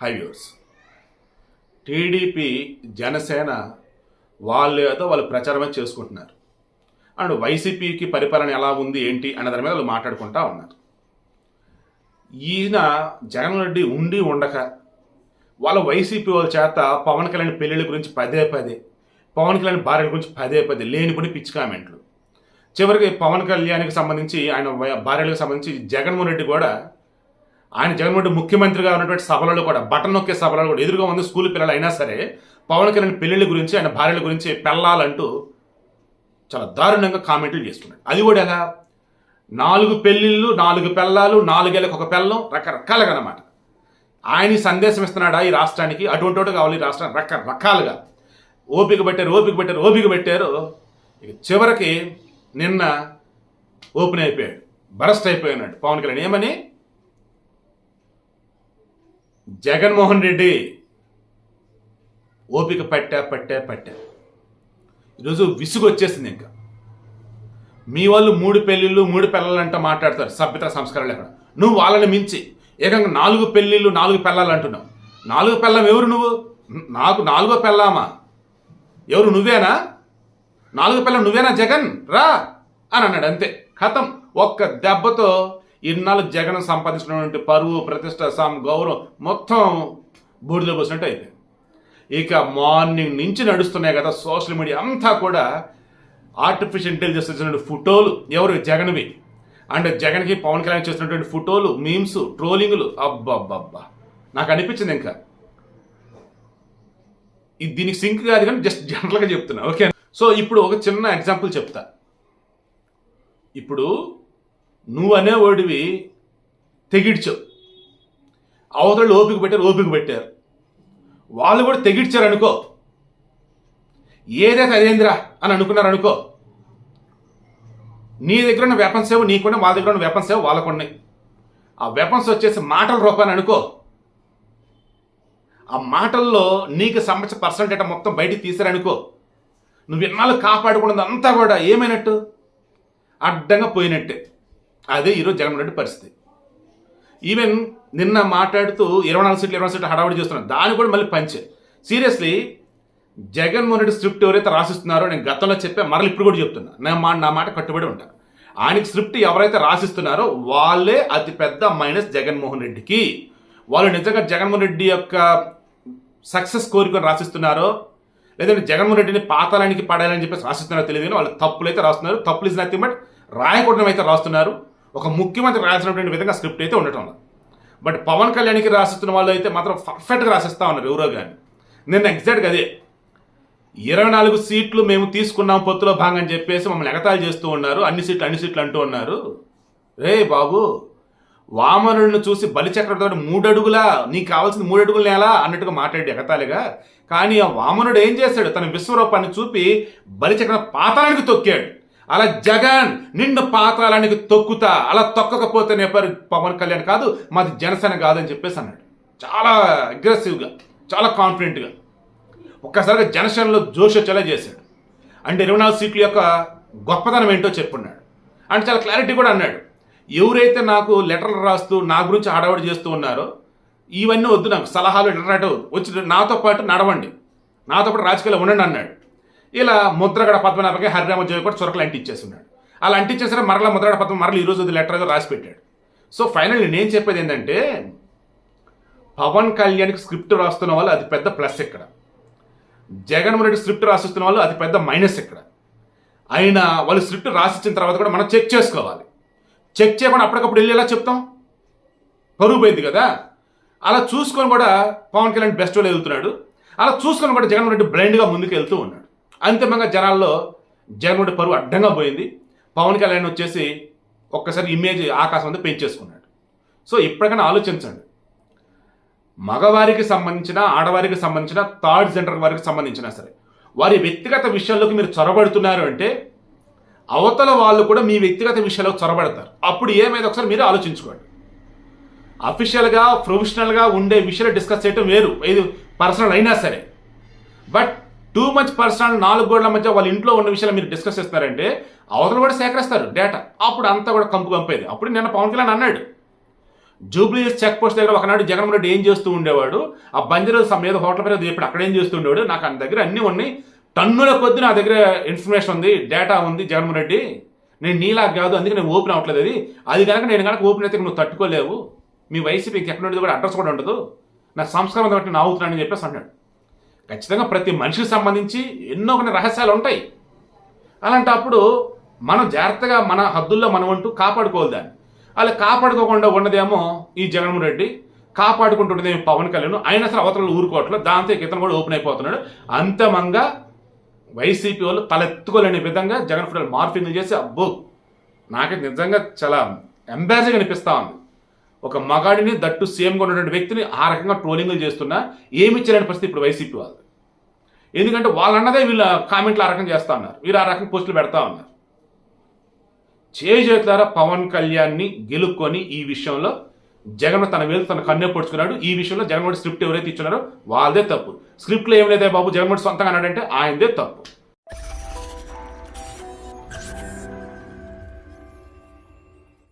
High viewers TDP Janasena వాళ్ళు ఏదో వాళ్ళు ప్రచారమే చేసుకుంటున్నారు. అండ్ వైసీపీకి పరిపాలన ఎలా ఉంది ఏంటి అన్న దాని మీద వాళ్ళు మాట్లాడుకుంటా ఉన్నారు. ఈయన జగన్ రెడ్డి ఉండి ఉండక వాళ్ళ వైసీపీ వాళ్ళ చేత పవన్ కళ్యాణ్ పెళ్ళిళ్ళ గురించి పదే పదే పవన్ కళ్యాణ్ భార్యల గురించి పదే పదే లేనిపోని పిచ్చి కామెంట్లు. చివరికి పవన్ కళ్యాణ్కి సంబంధించి ఆయన భార్యలకు సంబంధించి జగన్మోహన్ రెడ్డి కూడా ఆయన జగన్మోహన్ ముఖ్యమంత్రిగా ఉన్నటువంటి సభలలో కూడా బటన్ నొక్కే సభలలో కూడా ఎదురుగా ఉంది స్కూల్ పిల్లలు అయినా సరే పవన్ కళ్యాణ్ పెళ్ళిళ్ళ గురించి ఆయన భార్యల గురించి పెళ్ళాలంటూ చాలా దారుణంగా కామెంట్లు చేస్తున్నాడు. అది కూడా ఎలా? నాలుగు పెళ్ళిళ్ళు నాలుగు పెళ్ళాలు నాలుగేళ్ళకి ఒక పెళ్ళం రకరకాలుగా అన్నమాట. ఆయన సందేశం ఇస్తున్నాడా ఈ రాష్ట్రానికి? అటువంటి వాడు కావాలి ఈ రాష్ట్రానికి. రకరకాలుగా. ఓపిక పెట్టారు ఓపిక పెట్టారు ఓపిక పెట్టారు. ఇక చివరికి నిన్న ఓపెన్ అయిపోయాడు బరస్ట్ అయిపోయినాడు పవన్ కళ్యాణ్. ఏమని? జగన్మోహన్ రెడ్డి ఓపిక పట్టా పట్టా పట్టా. ఈరోజు విసుగు వచ్చేసింది ఇంకా. మీ వాళ్ళు మూడు పెళ్ళిళ్ళు మూడు పిల్లలంట మాట్లాడతారు. సభ్యత సంస్కారాలు ఎక్కడ నువ్వు వాళ్ళని మించి. ఏకంగా నాలుగు పెళ్ళిళ్ళు నాలుగు పిల్లలు అంటున్నావు. నాలుగు పిల్లం ఎవరు నువ్వు? నాకు నాలుగో పెళ్ళామా ఎవరు నువ్వేనా? నాలుగు పిల్లలు నువ్వేనా జగన్? రా! అని అన్నాడు అంతే. కథం ఒక్క దెబ్బతో ఇన్నాళ్ళు జగన్ సంపాదించినటువంటి పరువు ప్రతిష్ట సం గౌరవం మొత్తం బూడిద పోసినట్టు అయిపోయింది. ఇక మార్నింగ్ నుంచి నడుస్తున్నాయి కదా సోషల్ మీడియా అంతా కూడా. ఆర్టిఫిషియల్ ఇంటెలిజెన్స్ వచ్చినటువంటి ఫోటోలు ఎవరు? జగన్వి. అండ్ జగన్కి పవన్ కళ్యాణ్ చేసినటువంటి ఫోటోలు మీమ్స్ ట్రోలింగ్లు. అబ్బబ్బబ్బా. నాకు అనిపించింది ఇంకా. ఇది దీనికి సింక్ కాదు కానీ జస్ట్ జనరల్గా చెప్తున్నా. ఓకే? సో ఇప్పుడు ఒక చిన్న ఎగ్జాంపుల్ చెప్తా. ఇప్పుడు నువ్వు అనేవాడివి తెగిడ్చావు. అవతల ఓపిక పెట్టారు ఓపిక పెట్టారు. వాళ్ళు కూడా తెగిడ్చారు అనుకో. ఏదైతే అదేందిరా అని అనుకున్నారు అనుకో. నీ దగ్గర ఉన్న వెపన్స్ ఏవో నీకున్నాయి వాళ్ళ దగ్గర ఉన్న వెపన్స్ ఏవో వాళ్ళకు ఉన్నాయి. ఆ వెపన్స్ వచ్చేసి మాటల రూపాన్ని అనుకో. ఆ మాటల్లో నీకు సంబంధించిన పర్సంటేట మొత్తం బయటికి తీసారనుకో నువ్వు ఇన్నాళ్ళు కాపాడుకున్నది అంతా కూడా ఏమైనట్టు? అడ్డంగా పోయినట్టే. అదే ఈరోజు జగన్మోహన్ రెడ్డి పరిస్థితి. ఈవెన్ నిన్న మాట్లాడుతూ ఇరవై నాలుగు సీట్లు ఇరవై సీట్లు హడావుడి చేస్తున్నారు. దాన్ని కూడా మళ్ళీ పంచే. సీరియస్లీ జగన్మోహన్ రెడ్డి స్క్రిప్ట్ ఎవరైతే రాసిస్తున్నారో నేను గతంలో చెప్పే మరలు ఇప్పుడు కూడా చెప్తున్నా. నా మా నా మాట కట్టుబడి ఉంటాను ఆయనకి స్క్రిప్ట్ ఎవరైతే రాసిస్తున్నారో వాళ్ళే అతిపెద్ద మైనస్ జగన్మోహన్ రెడ్డికి. వాళ్ళు నిజంగా జగన్మోహన్ రెడ్డి యొక్క సక్సెస్ కోరుకొని రాసిస్తున్నారో లేదంటే జగన్మోహన్ రెడ్డిని పాతాలానికి పడాలని చెప్పేసి రాసిస్తున్నారో తెలియదు వాళ్ళు తప్పులు అయితే రాస్తున్నారు. తప్పులు ఇస్ నథింగ్ బట్ రాయకూడడం అయితే రాస్తున్నారు. ఒక ముఖ్యమంత్రి రాసినటువంటి విధంగా స్క్రిప్ట్ అయితే ఉండటం బట్ పవన్ కళ్యాణ్కి రాసిస్తున్న వాళ్ళు అయితే మాత్రం పర్ఫెక్ట్గా రాసిస్తా ఉన్నారు ఎవరో కానీ నిన్న ఎగ్జాక్ట్గా అదే. ఇరవై నాలుగు సీట్లు మేము తీసుకున్నాం పొత్తులో భాగం చెప్పేసి మమ్మల్ని ఎగతాళి చేస్తూ ఉన్నారు. అన్ని సీట్లు అన్ని సీట్లు అంటూ ఉన్నారు. రే బాబు వామనుడిని చూసి బలిచక్రతో మూడడుగులా నీకు కావాల్సిన మూడడుగుల నేల అన్నట్టుగా మాట్లాడి ఎగతాళిగా. కానీ ఆ వామనుడు ఏం చేశాడు? తన విశ్వరూపాన్ని చూపి బలిచక్ర పాతాళానికి తొక్కాడు. అలా జగన్ నిన్ను పాతాలానికి తొక్కుతా అలా తొక్కకపోతే నే పవన్ కళ్యాణ్ కాదు మాది జనసేన కాదని చెప్పేసి అన్నాడు. చాలా అగ్రెసివ్గా చాలా కాన్ఫిడెంట్గా ఒక్కసారిగా జనసేనలో జోష్ వచ్చేలా చేశాడు. అంటే ఇరవై నాలుగు సీట్ల యొక్క గొప్పతనం ఏంటో చెప్పున్నాడు. అంటే చాలా క్లారిటీ కూడా అన్నాడు. ఎవరైతే నాకు లెటర్లు రాస్తూ నా గురించి హడావడి చేస్తూ ఉన్నారో ఇవన్నీ వద్దు నాకు సలహాలు లెటర్ వచ్చి నాతో పాటు నడవండి. నాతో పాటు రాజకీయాలు ఉండండి అన్నాడు. ఇలా ముద్రగడ పద్మనాభకి హరిరామ కూడా చురకలు అంటించేస్తున్నాడు. అలా అంటించేసరే మరల ముద్రగడ పద్మ మరల ఈరోజు లెటర్గా లెటర్ రాసి పెట్టాడు. సో ఫైనల్ నేను చెప్పేది ఏంటంటే పవన్ కళ్యాణ్కి స్క్రిప్ట్ రాస్తున్న వాళ్ళు అది పెద్ద ప్లస్ ఇక్కడ. జగన్మోహన్ రెడ్డి స్క్రిప్ట్ రాసిస్తున్న వాళ్ళు అది పెద్ద మైనస్ ఇక్కడ. అయినా వాళ్ళు స్క్రిప్ట్ రాసిచ్చిన తర్వాత కూడా మనం చెక్ చేసుకోవాలి. చెక్ చేయకుండా అప్పటికప్పుడు వెళ్ళి ఎలా చెప్తాం? పరువు పోయింది కదా. అలా చూసుకొని కూడా పవన్ కళ్యాణ్ బెస్ట్ వాళ్ళు వెళ్తున్నాడు. అలా చూసుకొని కూడా జగన్మోహన్ రెడ్డి బ్లైండ్గా ముందుకు వెళ్తూ ఉన్నాడు. అంతిమంగా జనాల్లో జగన్మోహన్ పరువు అడ్డంగా పోయింది. పవన్ కళ్యాణ్ వచ్చేసి ఒక్కసారి ఇమేజ్ ఆకాశం అంతా పెంచేసుకున్నాడు. సో ఇప్పటికైనా ఆలోచించండి. మగవారికి సంబంధించిన ఆడవారికి సంబంధించిన థర్డ్ జెండర్ వారికి సంబంధించిన సరే వారి వ్యక్తిగత విషయాల్లోకి మీరు చొరబడుతున్నారు అంటే అవతల వాళ్ళు కూడా మీ వ్యక్తిగత విషయాల్లో చొరబడతారు. అప్పుడు ఏమైంది ఒకసారి మీరు ఆలోచించుకోండి. అఫీషియల్గా ప్రొఫెషనల్గా ఉండే విషయాలు డిస్కస్ చేయటం వేరు. ఏది పర్సనల్ అయినా సరే. బట్ టూ మచ్ పర్సనల్ నాలుగు గోడల మధ్య వాళ్ళ ఇంట్లో ఉన్న విషయాలు మీరు డిస్కస్ చేస్తున్నారంటే అవతల కూడా సేకరిస్తారు డేటా అప్పుడు అంతా కూడా కంపు కంపేది. అప్పుడు నిన్న పవన్ కళ్యాణ్ అన్నాడు. జూబ్లీ చెక్ పోస్ట్ దగ్గర ఒకనాడు జగన్మోహన్ రెడ్డి ఏం చేస్తూ ఉండేవాడు? ఆ బంజరు మీద హోటల్ పేరు చెప్పాడు. అక్కడ ఏం చేస్తూ ఉండేవాడు? నాకు ఆయన దగ్గర అన్నీ ఉన్నాయి. టన్నుల కొద్ది నా దగ్గర ఇన్ఫర్మేషన్ ఉంది డేటా ఉంది జగన్మోహన్ రెడ్డి. నేను నీలా కాదు అందుకే నేను ఓపెన్ అవ్వట్లేదు అది. అది కనుక నేను కనుక ఓపెన్ అయితే నువ్వు తట్టుకోలేవు. మీ వైసీపీకి ఎక్కడ ఉండేది కూడా అడ్రస్ కూడా ఉండదు. నా సంస్కారం కాబట్టి నా అవుతున్నానని చెప్పేసి అన్నాడు. ఖచ్చితంగా ప్రతి మనిషికి సంబంధించి ఎన్నో కొన్ని రహస్యాలు ఉంటాయి. అలాంటప్పుడు మనం జాగ్రత్తగా మన హద్దుల్లో మనం అంటూ కాపాడుకోవాలి దాన్ని. అలా కాపాడుకోకుండా ఉన్నదేమో ఈ జగన్మోహన్ రెడ్డి కాపాడుకుంటున్నదేమో పవన్ కళ్యాణ్ ఆయన సరే అవతల ఊరుకోవట్లేదు దాంతో ఇతను కూడా ఓపెన్ అయిపోతున్నాడు. అంతమంగా వైసీపీ వాళ్ళు తలెత్తుకోలేని విధంగా జగన్ ఫోటోలు మార్ఫింగ్ చేసి అబ్బో నాకైతే నిజంగా చాలా ఎంబారసింగ్ అనిపిస్తా ఉంది. ఒక మగాడిని దట్టు సీఎంగా ఉన్నటువంటి వ్యక్తిని ఆ రకంగా ట్రోలింగ్లు చేస్తున్నా ఏమి ఇచ్చారని పరిస్థితి ఇప్పుడు వైసీపీ వాళ్ళు ఎందుకంటే వాళ్ళు అన్నదే వీళ్ళ కామెంట్లు ఆ రకం చేస్తా ఉన్నారు. వీళ్ళు ఆ రకం పోస్టులు పెడతా ఉన్నారు. చేజేతులారా పవన్ కళ్యాణ్ని గెలుక్కొని ఈ విషయంలో జగన్ తన వేలు తన కన్నే పొడుచుకున్నాడు. ఈ విషయంలో జగన్మోహన్ స్క్రిప్ట్ ఎవరైతే ఇచ్చున్నారో వాళ్ళదే తప్పు. స్క్రిప్ట్లో ఏం లేదే బాబు జగన్మోహన్ సొంతంగా అన్నాడంటే ఆయనదే తప్పు.